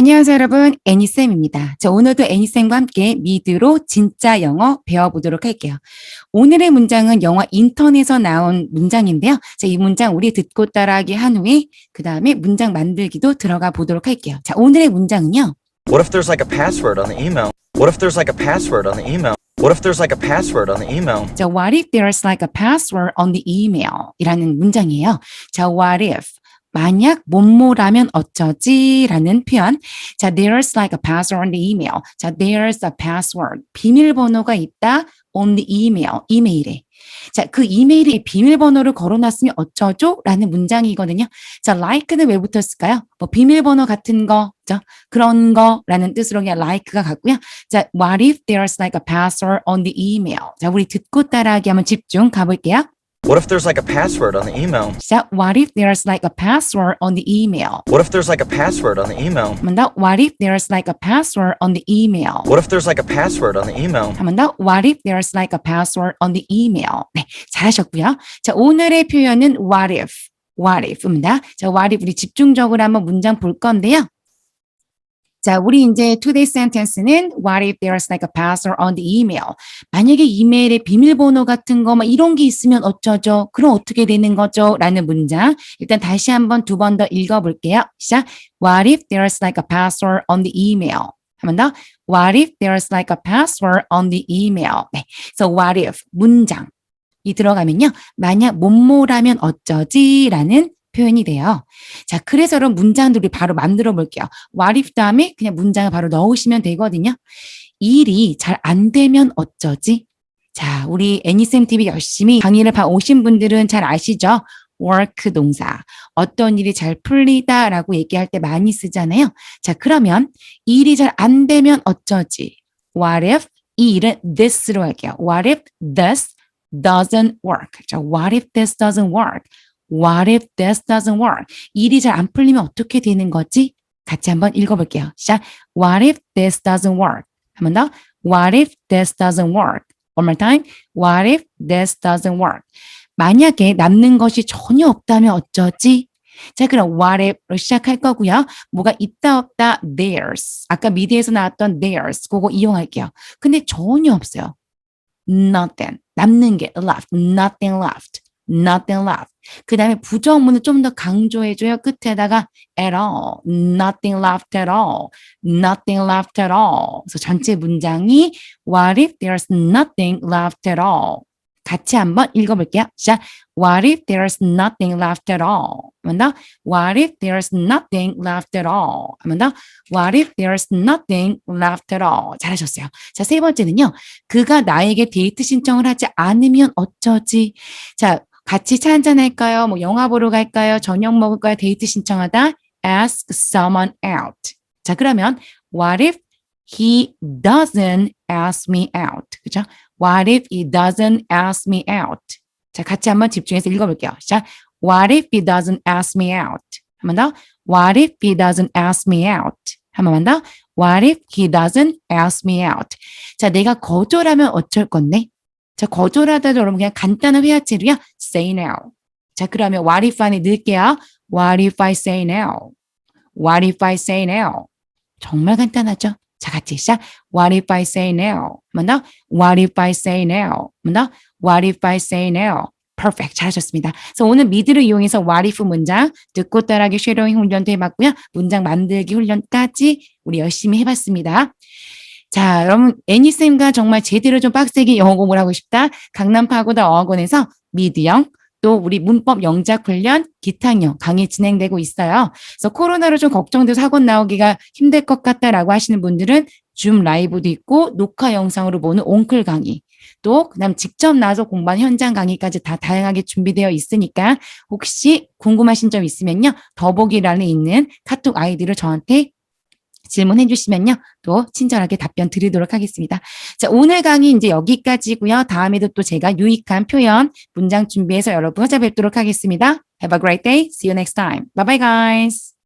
안녕하세요, 여러분. 애니쌤입니다. 자, 오늘도 애니쌤과 함께 미드로 진짜 영어 배워보도록 할게요. 오늘의 문장은 영화 인턴에서 나온 문장인데요. 자, 이 문장 우리 듣고 따라하기 한 후에 그 다음에 문장 만들기도 들어가 보도록 할게요. 자, 오늘의 문장은요. What if there's like a password on the email? What if there's like a password on the email? What if there's like a password on the email? 자, what if there's like a password on the email? 이라는 문장이에요. 자, what if? 만약 뭐뭐라면 어쩌지? 라는 표현. 자, there's like a password on the email. 자, there's a password. 비밀번호가 있다 on the email. 이메일에. 자, 그 이메일에 비밀번호를 걸어놨으면 어쩌죠? 라는 문장이거든요. 자, like는 왜 붙었을까요? 뭐 비밀번호 같은 거, 죠 그런 거라는 뜻으로 그냥 like가 같고요. 자, what if there's like a password on the email? 자, 우리 듣고 따라하기 한번 집중 가볼게요. What if there's like a password on the email? 자, what if there's like a password on the email? What if there's like a password on the email? 한 번 더, what if there's like a password on the email? What if there's like a password on the email? 한 번 더, what if there's like a password on the email? 네, 잘하셨고요. 자, 오늘의 표현은 what if, what if입니다. 자, what if 우리 집중적으로 한번 문장 볼 건데요. 자, 우리 이제 today sentence는 what if there's like a password on the email? 만약에 이메일에 비밀번호 같은 거, 막 이런 게 있으면 어쩌죠? 그럼 어떻게 되는 거죠? 라는 문장. 일단 다시 한번 두 번 더 읽어 볼게요. 시작. What if there's like a password on the email? 한 번 더. What if there's like a password on the email? 네. So what if 문장. 이 들어가면요. 만약 뭐뭐라면 어쩌지? 라는 표현이 돼요. 자, 그래서 그런 문장들을 바로 만들어 볼게요. what if 다음에 그냥 문장을 바로 넣으시면 되거든요. 일이 잘 안 되면 어쩌지? 자, 우리 애니쌤 TV 열심히 강의를 봐 오신 분들은 잘 아시죠? work 동사. 어떤 일이 잘 풀리다 라고 얘기할 때 많이 쓰잖아요. 자, 그러면 일이 잘 안 되면 어쩌지? What if 이 일은 this로 할게요. What if this doesn't work? 자, what if this doesn't work? What if this doesn't work? 일이 잘 안 풀리면 어떻게 되는 거지? 같이 한번 읽어볼게요. 시작. What if this doesn't work? 한 번 더. What if this doesn't work? One more time. What if this doesn't work? 만약에 남는 것이 전혀 없다면 어쩌지? 자, 그럼 what if로 시작할 거고요. 뭐가 있다 없다 there's. 아까 미디에서 나왔던 there's. 그거 이용할게요. 근데 전혀 없어요. nothing. 남는 게 left. nothing left. Nothing left. 그 다음에 부정문을 좀 더 강조해줘요. 끝에다가 at all, nothing left at all, nothing left at all. 그래서 전체 문장이 what if there's nothing left at all. 같이 한번 읽어볼게요. 자, what if there's nothing left at all? 한번 더, what if there's nothing left at all? 한번 더, what if there's nothing left at all? 잘하셨어요. 자, 세 번째는요. 그가 나에게 데이트 신청을 하지 않으면 어쩌지? 자, 같이 차 한잔 할까요? 뭐 영화 보러 갈까요? 저녁 먹을까요? 데이트 신청하다. Ask someone out. 자, 그러면 what if he doesn't ask me out? 그죠? What if he doesn't ask me out? 자, 같이 한번 집중해서 읽어볼게요. 자, what if he doesn't ask me out? 한 번 더. What if he doesn't ask me out? 한 번만 더. What if he doesn't ask me out? 자, 내가 거절하면 어쩔 건데? 자, 거절하다도 여러분 그냥 간단한 회화체로요. say now. 자, 그러면 what if 안에 넣을게요. What if I say now? What if I say now? 정말 간단하죠? 자, 같이 시작. What if I say now? 더. What if I say now? 더. What if I say now? Perfect. 잘하셨습니다. 그래서 오늘 미드를 이용해서 what if 문장 듣고 따라하기 쉐도잉 훈련도 해봤고요. 문장 만들기 훈련까지 우리 열심히 해봤습니다. 자, 여러분, 애니쌤과 정말 제대로 좀 빡세게 영어 공부를 하고 싶다. 강남 파고다 어학원에서 미드영, 또 우리 문법 영작 훈련, 기타형 강의 진행되고 있어요. 그래서 코로나로 좀 걱정돼서 학원 나오기가 힘들 것 같다라고 하시는 분들은 줌 라이브도 있고 녹화 영상으로 보는 옹클 강의. 또 그다음 직접 나와서 공부한 현장 강의까지 다 다양하게 준비되어 있으니까 혹시 궁금하신 점 있으면요. 더보기란에 있는 카톡 아이디를 저한테 질문해 주시면요. 또 친절하게 답변 드리도록 하겠습니다. 자, 오늘 강의 이제 여기까지고요. 다음에도 또 제가 유익한 표현, 문장 준비해서 여러분 찾아뵙도록 하겠습니다. Have a great day. See you next time. Bye bye guys.